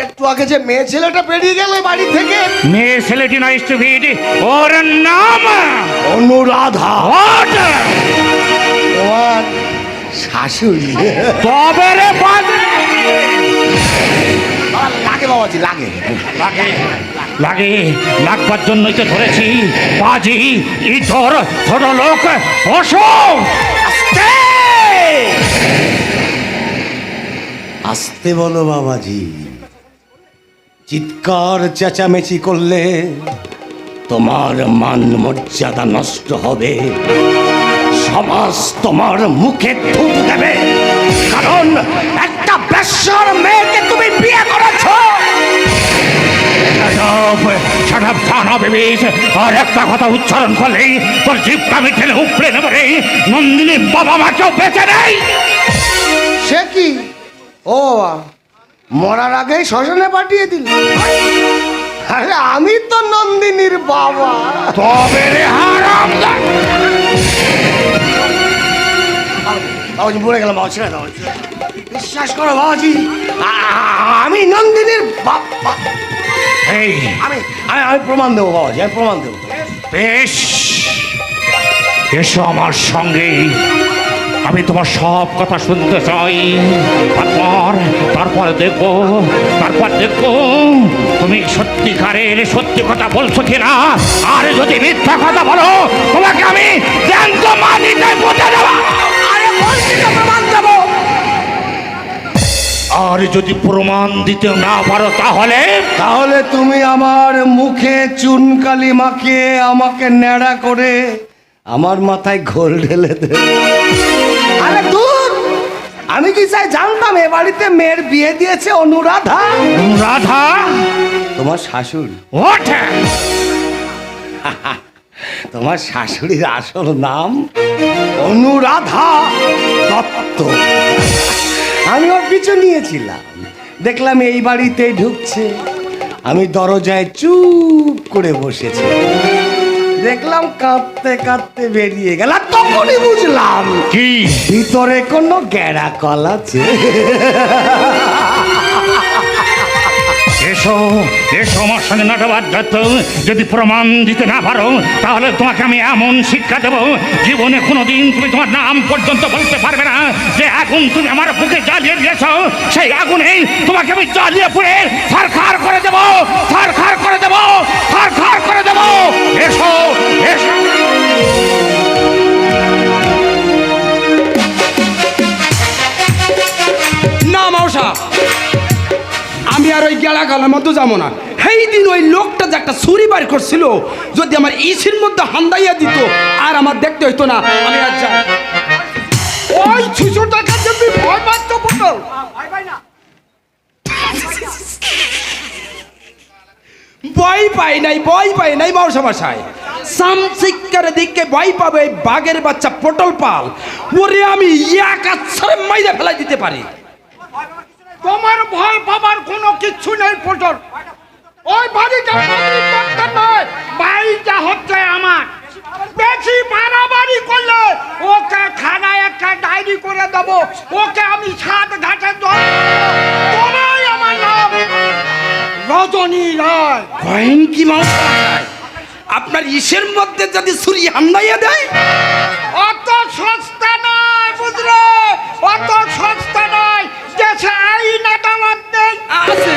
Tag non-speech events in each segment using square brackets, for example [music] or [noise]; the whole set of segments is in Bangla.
একটু আগে যে মেয়ে ছেলেটা বেরিয়ে গেল বাড়ি থেকে। মেয়ে ছেলেটি নয় স্টুপিড। ওর নাম অনুরাধা? তোমার শাশুড়ি। তবে রে লাগে বাবাজি লাগে। লাগে। লাগে। লাগবার জন্যই তো ধরেছি। বাজি ইতর ছোট লোক অশোক আসতে বলো বাবাজি। চিৎকার চেঁচামেচি করলে তোমার মান মর্যাদা নষ্ট হবে। সমাজ তোমার মুখে থুপ দেবে। কারণ একটা বেশ্বর মেয়েকে তুমি বিয়ে করেছ। আর একটা কথা উচ্চারণ করলেই তোর জিপটা আমি ঠেলে উপড়ে নেব রে। নন্দিনী বাবা মাকেও বেঁচে নেই। সে কি? ও বাবা, মরার আগেই শ্মশানে পাঠিয়ে দিল। আরে আমি তো নন্দিনীর বাবা। তবে রে হারাম বাবাজি মরে গেলাম বাবা ছেড়ে দাও বিশ্বাস করো বাবাজি আমি নন্দিনীর বাবা এই আমি আমি আমি প্রমাণ দেবো বাবাজি আমি প্রমাণ দেবো। বেশ। এসো আমার সঙ্গে আমি তোমার সব কথা শুনতে চাই। তারপর তারপর দেখব তারপর দেখব। তুমি সত্যিকারের সত্যি কথা বলছো কিনা? আর যদি মিথ্যা কথা বলো, তোমাকে আমি আরে আর যদি প্রমাণ দিতে না পারো তাহলে? তাহলে তুমি আমার মুখে চুনকালি মাখিয়ে আমাকে ন্যাড়া করে আমার মাথায় ঘোল ঢেলে দেবে। আরে দূর। আমি কি চাই জানতাম এ বাড়িতে মেয়ের বিয়ে দিয়েছে অনুরাধা? রাধা তোমার শাশুড়ি। ওঠে [laughs] তোমার শাশুড়ির আসল নাম অনুরাধা দত্ত। আমি ওর পিছু নিয়েছিলাম। দেখলাম এই বাড়িতেই ঢুকছে। আমি দরজায় চুপ করে বসেছি। দেখলাম কাঁদতে কাঁদতে বেরিয়ে গেল আর তখনই বুঝলাম কি? ভিতরে কোনো গেড়া কল আছে। এসো এসো আমার সঙ্গে নাটবার দত্ত যদি প্রমাণ দিতে না পারো, তাহলে তোমাকে আমি এমন শিক্ষা দেবো, জীবনে কোনোদিন তুমি তোমার নাম পর্যন্ত বলতে পারবে না। যে আগুন তুমি আমার বুকে জ্বালিয়ে দিয়েছ, সেই আগুনেই তোমাকে আমি জ্বালিয়ে পুড়ে সারখার করে দেবো সারখার করে দেবো সারখার করে দেবো। এসো এসো। না মাওসা আমি আর ওই গেলা গালার মধ্যে যাব না। সেই দিন ওই লোকটা যে একটা ছুরি বার করছিল, যদি আমার ইসির মধ্যে হান্দাইয়া দিত, আর আমার দেখতে হইতো না, আমি আর যাই। ওই টাকা যদি ভয় পাচ্ছ পটল ভয় পাই নাই, ভয় পাই নাই মাওসা বাসায় সামসিকার দিকে ভয় পাবে বাঘের বাচ্চা পটল পাল। ওরে আমি এক আচ্ছারে মাইরে ফেলাই দিতে পারি। তোমার ভয় পাবার কোনো কিচ্ছু নেই পটল ওই বাড়িটা বাড়িটা হচ্ছে আমার। বেশি বাড়াবাড়ি করলে ওকে থানায় একটা ডায়েরি করে দেবো। ওকে আমি সাত ঘাটে তোমাই আমার নাম। রজনী রায়। কয়েন কি আপনার ইসের মধ্যে যদি ছুরি হান্দাইয়া দেয়? অত সস্তা নয় বুঝলে? অত সস্তা নয়। দেশে আইন আদালত নেই। আছে।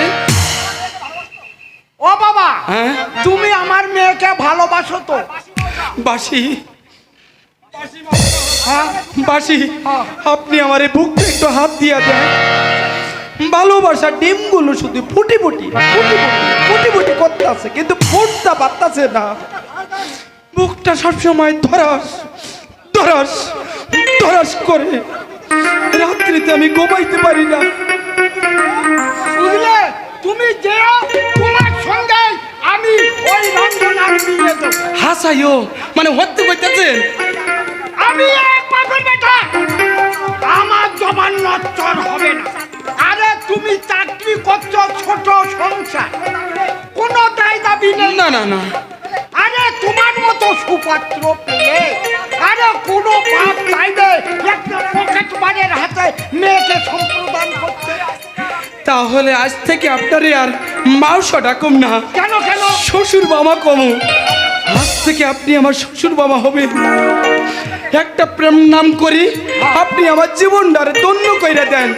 ও বাবা হ্যাঁ? তুমি আমার মেয়েকে ভালোবাসো তো। বাসি। বাসি আপনি আমার এই বুকটা একটু হাত দিয়া দেন। ভালোবাসা ডিমগুলো শুধু ফুটি ফুটি ফুটি ফুটি ফুটি ফুটি করতে আছে কিন্তু ফুটটা পারতাছে না। বুকটা সবসময় ধরাস ধরাস ধরাস করে। রাত্রিতে আমি ঘুমাইতে পারি না। বুঝলে? তুমি যেও তোমার সঙ্গে আমি ওই রঞ্জনার বিয়ে দেবো হাসাইও মানে হত্যা করতেছেন? আমি এক বাপের বেটা। আমার জবান নচ্চর হবে না। আরে তুমি চাকরি করছ ছোট সংসার। কোনো দায় দাবি নেই। না না না। আরে তোমার মতো সুপাত্র পেলে। আরে কোনো বাপ চাইবে একটা পকেট হাতে মেয়েকে সম্প্রদান করতে। তাহলে আজ থেকে আপনারে আর মাউসা ডাকুম না। কেন কেন? শ্বশুর বাবা কম। আজ থেকে আপনি আমার শ্বশুর বাবা হবেন। একটা প্রেম নাম করি আপনি আমার জীবনটারে ধন্য কইরা দেন।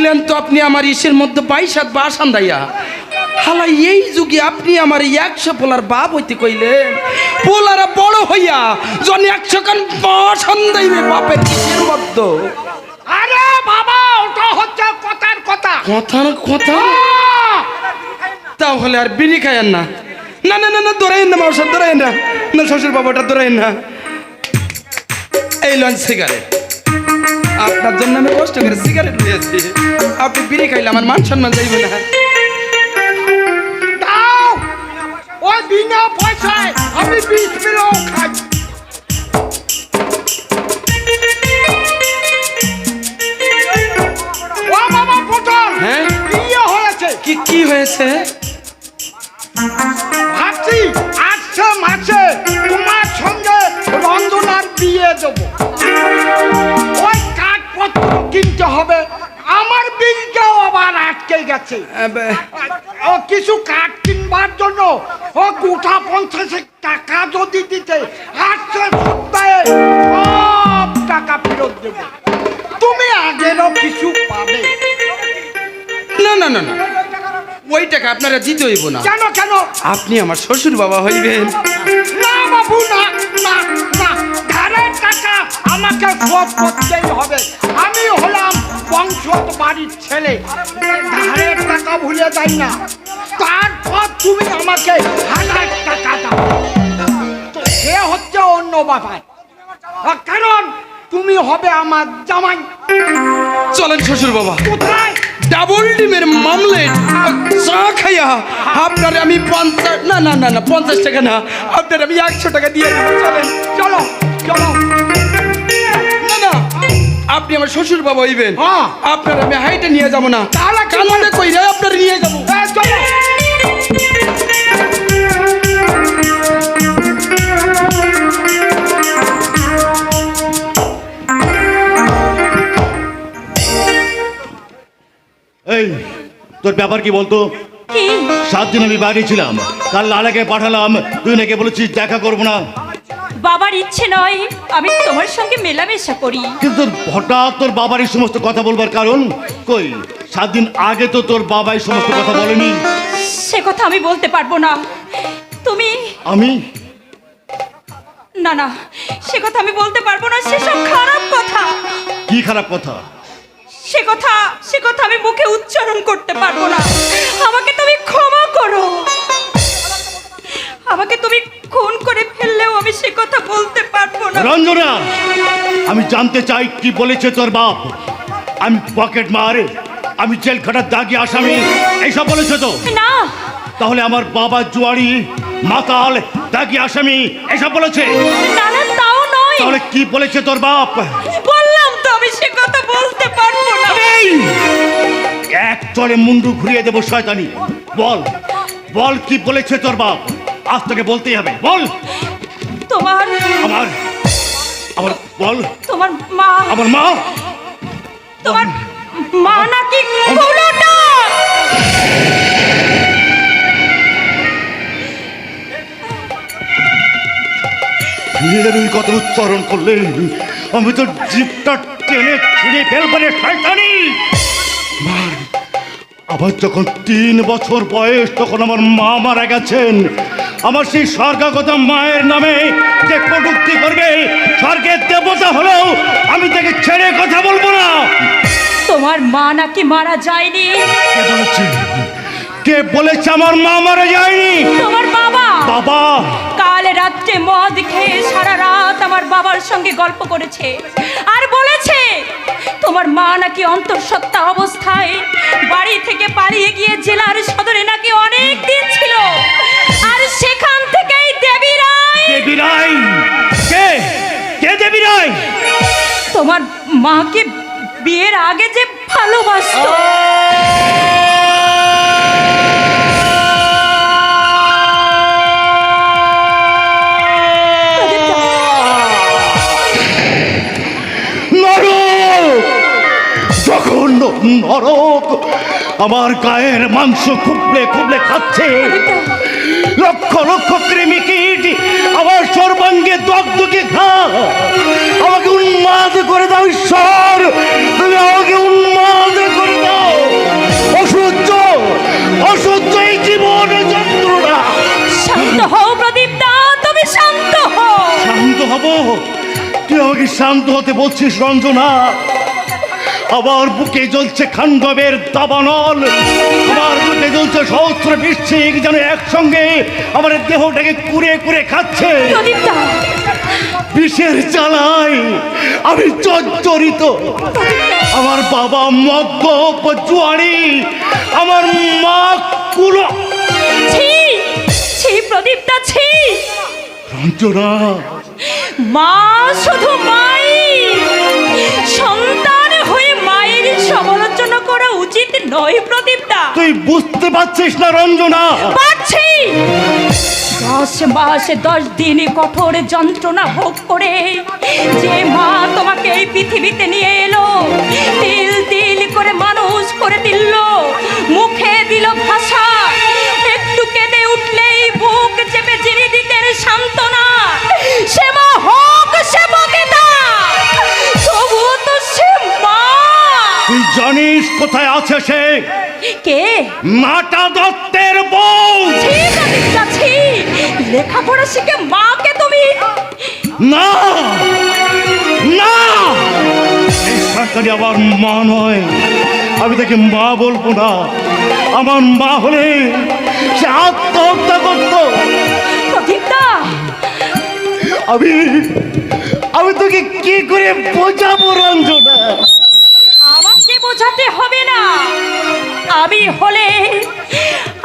দিলেন তো আপনি আমার ইসের মধ্যে বাইশ হাত বাসান দাইয়া। হালা এই যুগে আপনি আমার একশো পোলার বাপ হইতে কইলেন। পোলারা বড় হইয়া জন একশো কান বাসান দাইবে বাপের ইসের মধ্যে। আরে বাবা ওটা হচ্ছে কথার কথা। কথা? না কথা! তাহলে আর বিড়ি খায়েন না। না না না না দৌড়াইন না মাউসার দৌড়াইন না। না শ্বশুর বাবাটা দৌড়াইন না। এই লঞ্চ সিগারেট। আপনার জন্য আমি কষ্ট করে সিগারেট নিয়েছি আপনি বিড়ি খাইলে আমার মান সম্মান যাইবে না। ওই বিনা পয়সায় আমি বিষ মিলেও খাই। হ্যাঁ? কি কি হয়েছে? ভাবছি আসছে মাসে। কিনতে হবে। আমার বিলটাও আবার আটকে গেছে। ও কিছু কাঠ কিনবার জন্য ও গোটা পঞ্চাশ টাকা যদি দিতে আসছে সপ্তাহে সব টাকা ফেরত দেব। তুমি আগেরও কিছু পাবে। না না না না ওই টাকা আপনারা দিতে হইব না। কেন কেন? আপনি আমার শ্বশুর বাবা হইবেন। না বাবু না না না। টাকা আমাকে শোধ করতেই হবে। আমি হলাম বংশত বাড়ির ছেলে। ধারের টাকা ভুলে যাই না। তারপর তুমি আমাকে হাজার টাকা দাও। তো সে হচ্ছে অন্য ব্যাপার কারণ তুমি হবে আমার জামাই। চলেন শ্বশুর বাবা। কোথায়? ডাবল ডিমের মামলেট। চা খাইয়া আপনার আমি পঞ্চাশ না না না না পঞ্চাশ টাকা না। আপনার আমি একশো টাকা দিয়ে দেবো। চলেন। চলো চলো। আপনি আমার শ্বশুর বাবা হইবেন। হ্যাঁ। আপনার আমি হাইটে নিয়ে যাব না। তাহলে কি কই রে আপনার নিয়ে যাব। এই তোর ব্যাপার কি বলতো? সাত দিন আমি বাইরে ছিলাম। কাল লালাকে পাঠালাম। তুই নাকি বলেছিস দেখা করব না। বাবার ইচ্ছে নয় আমি তোমার সঙ্গে মেলামেশা করি। কিন্তু হঠাৎ তোর বাবার এই সমস্ত কথা বলবার কারণ? কই সাত দিন আগে তো তোর বাবা এই সমস্ত কথা বলেনি। সে কথা আমি বলতে পারব না। তুমি? আমি? না না সে কথা আমি বলতে পারব না সেসব খারাপ কথা। কি খারাপ কথা? সে কথা সে কথা আমি মুখে উচ্চারণ করতে পারব না। আমাকে তুমি ক্ষমা করো। আমাকে তুমি খুন করে ফেললেও আমি সে কথা বলতে পারব না। রঞ্জনা আমি জানতে চাই কি বলেছে তোর বাপ। আমি পকেট মার আমি জেল খাটার দাগি আসামি এইসব বলেছে তো? না। তাহলে আমার বাবা জুয়ারি মাতাল দাগি আসামি এসব বলেছে? না না তাও নয়। তাহলে কি বলেছে তোর বাপ? বললাম তো আমি সে কথা বলতে পারব না। এক চড়ে মুন্ডু ঘুরিয়ে দেবো শয়তানি। বল বল কি বলেছে তোর বাপ? আজ তোকে বলতেই হবে। বল! তোমার আমার আমার বল। তোমার মা। আমার মা? তোমার মা নাকি ওই কথা উচ্চারণ করলে আমি তো জিপটা টেনে ছিঁড়ে ফেলব রে শয়তানি। মার, আমার যখন তিন বছর বয়স তখন আমার মা মারা গেছেন। আমার সেই স্বর্গাগত মায়ের নামে যে কটুক্তি করবে স্বর্গের দেবতা হলেও আমি তাকে ছেড়ে কথা বলব না। তোমার মা নাকি মারা যায়নি? কে বলেছে? আমার মা মারা যায়নি? তোমার বাবা? বাবা। কাল রাত্রে মদ খেয়ে সারা রাত আমার বাবার সঙ্গে গল্প করেছে। আর বলেছে তোমার মা নাকি অন্তঃসত্ত্বা অবস্থায় বাড়ি থেকে পালিয়ে গিয়ে জেলার সদরে নাকি অনেক দিন ছিল। সেখান থেকেই দেবী রায়। দেবী রায়। কে? কে দেবী রায়? তোমার মাকে বিয়ের আগে যে ভালোবাসতো। যখন নরক আমার গায়ের মাংস খুবলে খুবলে খাচ্ছে লক্ষ লক্ষ কৃমি কীট আমার সর্বাঙ্গে দগদগে ঘা আমাকে উন্মাদ করে দাও ঈশ্বর। তুমি আমাকে উন্মাদ করে দাও। অসহ্য অসহ্য এই জীবন যন্ত্রণা। শান্ত হও প্রদীপ দা তুমি শান্ত হও। শান্ত হব? তুই আমাকে শান্ত হতে বলছিস রঞ্জনা। আমার বুকে জ্বলছে খান্ডবের দাবানল। সহস্র বৃশ্চিক যেন একসঙ্গে আমার দেহটাকে কুড়ে কুড়ে খাচ্ছে। বিষের জ্বালায় আমি জর্জরিত আমার বাবা মদ্য জুয়ারি আমার মা কুলো। ছি ছি প্রদীপ দা ছি। রঞ্জনা মা শুধু মাই সন্তান হয়ে মায়ের করা উচিত নয় প্রদীপ দা তুই বুঝতে পারছিস না রঞ্জনা। পারছি। দশ মাস দশ দিনে কঠোর যন্ত্রণা ভোগ করে যে মা তোমাকে এই পৃথিবীতে নিয়ে জানিস কোথায় আছে সে? কে? মাতা দত্তের বউ। ঠিক আছে যাচ্ছি লেখাপড়া শিখে মাকে তুমি। না না। এই সরকারি আমার মা নয়। আমি তাকে মা বলব না। আমার মা হলে সে আত্মহত্যা করত। আমি আমি তোকে কি করে বোঝাবো রঞ্জনা? বোঝাতে হবে না। আমি হলে,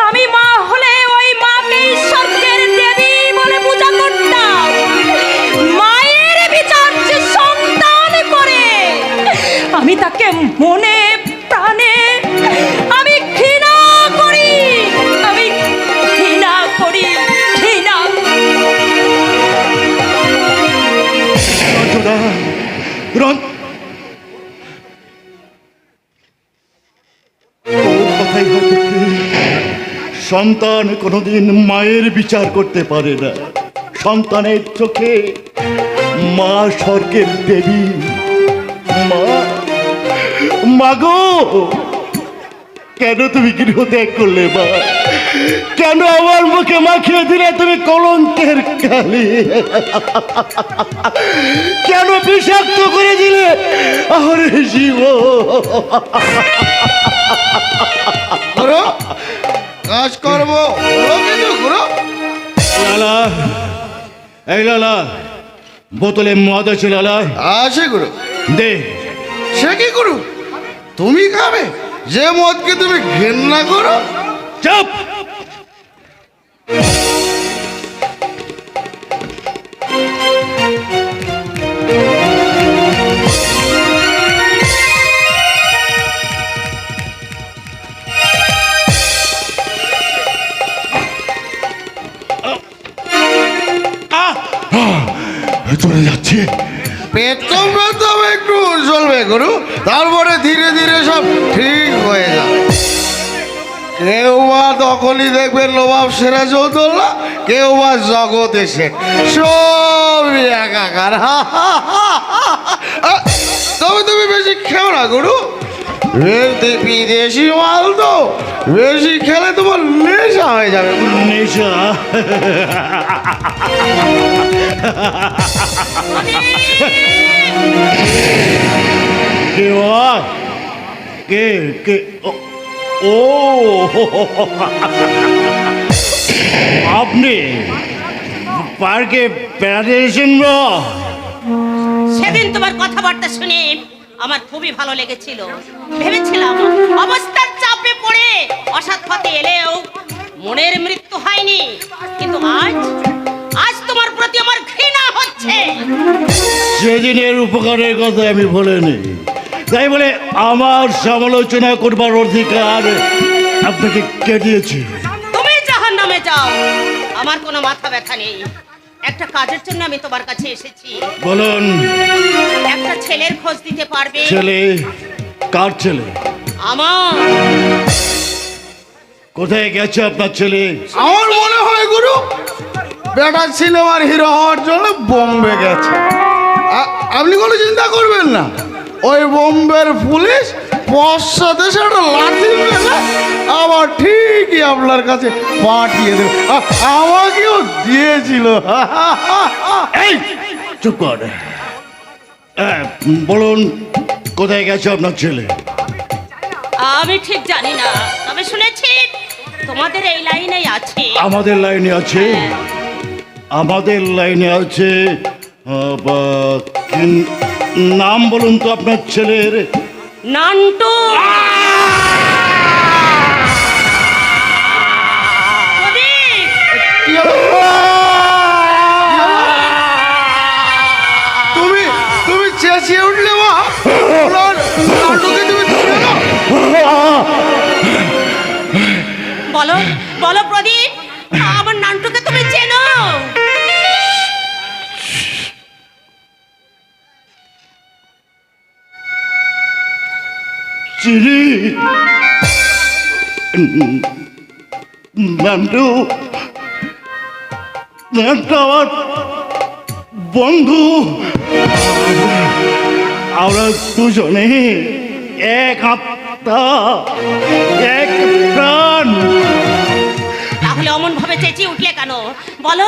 আমি মা হলে ওই মাকে স্বর্গের দেবী বলে পূজা করতাম। মায়ের বিচার যে সন্তান করে, আমি তাকে মনে সন্তান কোনোদিন মায়ের বিচার করতে পারে না। সন্তানের চোখে মা স্বর্গের দেবী। মা মাগো কেন তুমি গৃহ ত্যাগ করলে, মা? কেন আমার মুখে মাখিয়ে দিলে তুমি কলঙ্কের কালি? কেন বিষাক্ত করে দিলে আমার জীব কাজ করব। লালা এই লালা বোতলে মদ আছে লালা। আছে গুরু দে। সে কি গুরু তুমি খাবে? যে মদকে তুমি ঘেন্না করো। চাপ। প্রথম প্রথম একটু চলবে, গুরু। তারপরে ধীরে ধীরে সব ঠিক হয়ে যাবে। কেউ বা তখনই দেখবেন নবাব সিরাজউদ্দৌলা কেউ বা জগৎ এসে। সব একাকার। তবে তুমি বেশি খেও না, গুরু। বিদেশি মাল তো। বেশি খেলে তোমার নেশা হয়ে যাবে। নেশা। কে? কে কে? ও- ও। আপনি পার্কে বেড়াতে এসেছেন সেদিন তোমার কথাবার্তা শুনে আমার খুবই ভালো লেগেছিল। ভেবেছিলাম অবস্থার চাপে পড়ে অসৎ পথে এলেও মনের মৃত্যু হয়নি। কিন্তু আজ আজ তোমার প্রতি আমার ঘৃণা হচ্ছে। সেদিনের উপকারের কথা আমি বলিনি তাই বলে আমার সমালোচনা করবার অধিকার আপনাকে কে দিয়েছে? তুমি জাহান নামে যাও। আমার কোনো মাথা ব্যথা নেই। একটা কাজের জন্য আমি তোমার কাছে এসেছি। বলুন। একটা ছেলের খোঁজ দিতে পারবে? ছেলে? কার ছেলে? আমার। কোথায় গেছে আপনার ছেলে? আমার মনে হয় গুরু বেটা সিনেমার হিরো হওয়ার জন্য বোম্বে গেছে। আপনি কোনো চিন্তা করবেন না। ওই বোম্বের পুলিশ পশ্চাতে সেটা লাঠি মেরে আবার ঠিকই আপনার কাছে পাঠিয়ে দেবে। আমাকেও দিয়েছিল। এই চুপ কর। হ্যাঁ, বলুন কোথায় গেছে আপনার ছেলে? আমি ঠিক জানি না তবে শুনেছি তোমাদের এই লাইনেই আছে। আমাদের লাইনে আছে? আমাদের লাইনে আছে নাম বলুন তো আপনার ছেলের। নান্টু। তুমি তুমি চেঁচিয়ে উঠলে মা। নাটকে তুমি? বলো বলো প্রদীপ। চিনি নান্টু নান্টু আমার বন্ধু। আমরা দুজনে এক আত্মা এক প্রাণ। তাহলে অমন ভাবে চেঁচিয়ে উঠলে কেন? বলো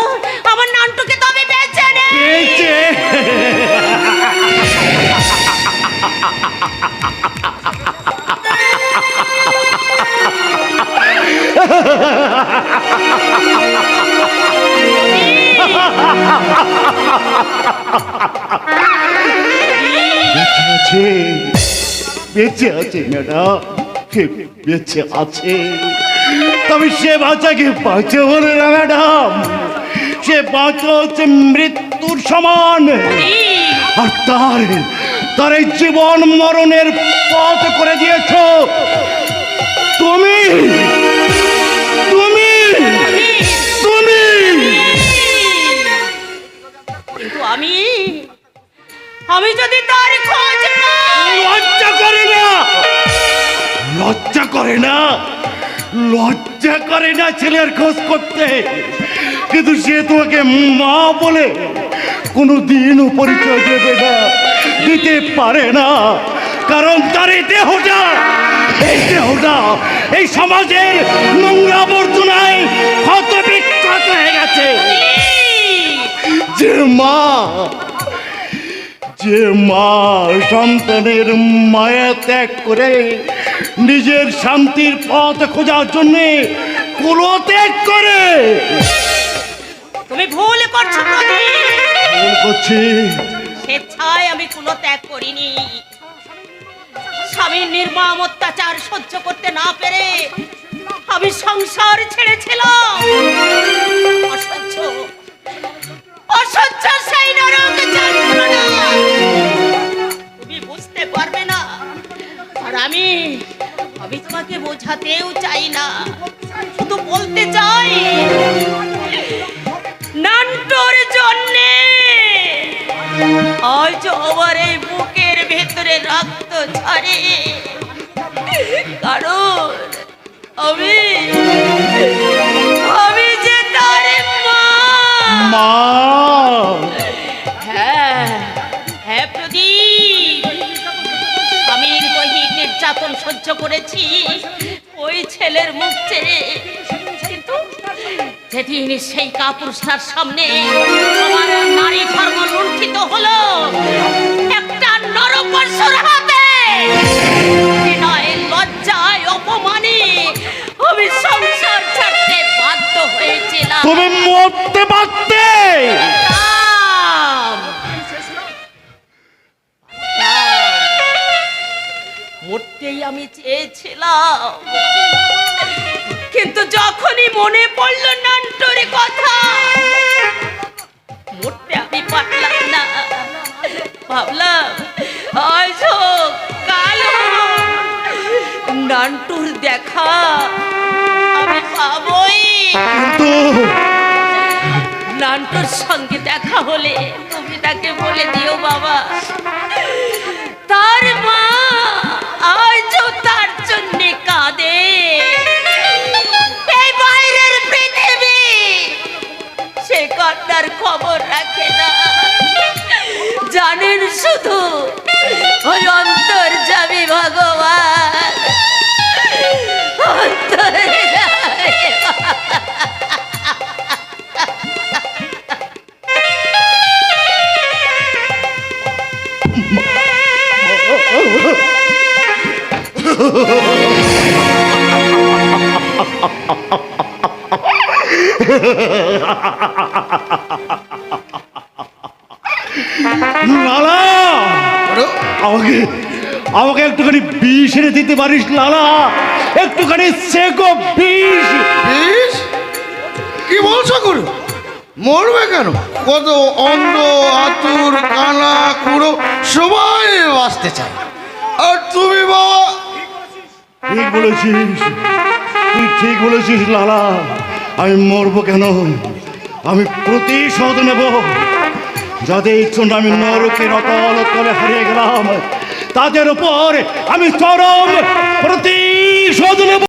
আমার নান্টুকে তবে বেঁচে নেই বেঁচে আছে বেঁচে আছে, ম্যাডাম। সে বেঁচে আছে? তবে সে বাচ্চাকে বাঁচে বলে না, ম্যাডাম। সে বাঁচা হচ্ছে মৃত্যুর সমান। আর তার তার জীবন মরণের পথ করে দিয়েছ। করে না ছেলের খোঁজ করতে। কিন্তু সে তোমাকে মা বলে কোনো দিনও পরিচয় দেবে না, দিতে পারে না। কারণ তার এই দেহটা এই দেহটা এই সমাজের নোংরা আবর্জনায় ক্ষত বিক্ষত হয়ে গেছে। যে মা যে মা সন্তানের মায়া ত্যাগ করে নিজের শান্তির পথ খোঁজার জন্যে কুলো ত্যাগ করে। তুমি ভুল করছ ভুল করছি। স্বেচ্ছায় আমি কুলো ত্যাগ করিনি। স্বামীর নির্মম অত্যাচার সহ্য করতে না পেরে আমি সংসার ছেড়েছিলাম। অসহ্য। অসহ্য সেই নরক যন্ত্রণা তুমি বুঝতে পারবে না। আর আমি আমি তোমাকে বোঝাতেও চাই না। শুধু বলতে চাই নান্টুর জন্যে আজ আমার এই বুকের ভেতরে রক্ত ঝরে। কারণ আমি আমি যে তার মা। হ্যাঁ হ্যাঁ প্রদীপ স্বামীর দৈহিক নির্যাতন সহ্য করেছি। ওই ছেলের মুখ ছেড়ে কিন্তু যেদিন সেই কাপুরুষটার সামনে আমার নারী ধর্ম লুণ্ঠিত হলো, একটা নরপশুর হাতে বিনয় লজ্জায় অপমানে আমি সংসার ছাড়তে বাধ্য হয়েছিলাম। তুমি মরতে পারতে! আমি চেয়েছিলাম। কিন্তু যখনই মনে পড়ল নান্টুর কথা মরতে আমি পারলাম না। ভাবলাম আজ নান্টুর দেখা আমি পাবই। নান্টুর সঙ্গে দেখা হলে তুমি তাকে বলে দিও বাবা। লালা! আমাকে আমাকে একটুখানি বিষ এনে দিতে পারিস লালা। একটুখানি সেকো বিষ। বিষ? কি বলছো গুরু? মরবে কেন? কত অন্ধ আতুর কানা কুড়ো সবাই বাঁচতে চায়। আর তুমি বাবা? ঠিক বলেছিস তুই ঠিক বলেছিস লালা। আমি মরবো কেন? আমি প্রতিশোধ নেব। যাদের জন্য আমি নরকের অতল তলে হারিয়ে গেলাম, তাদের উপর আমি চরম প্রতিশোধ নেব।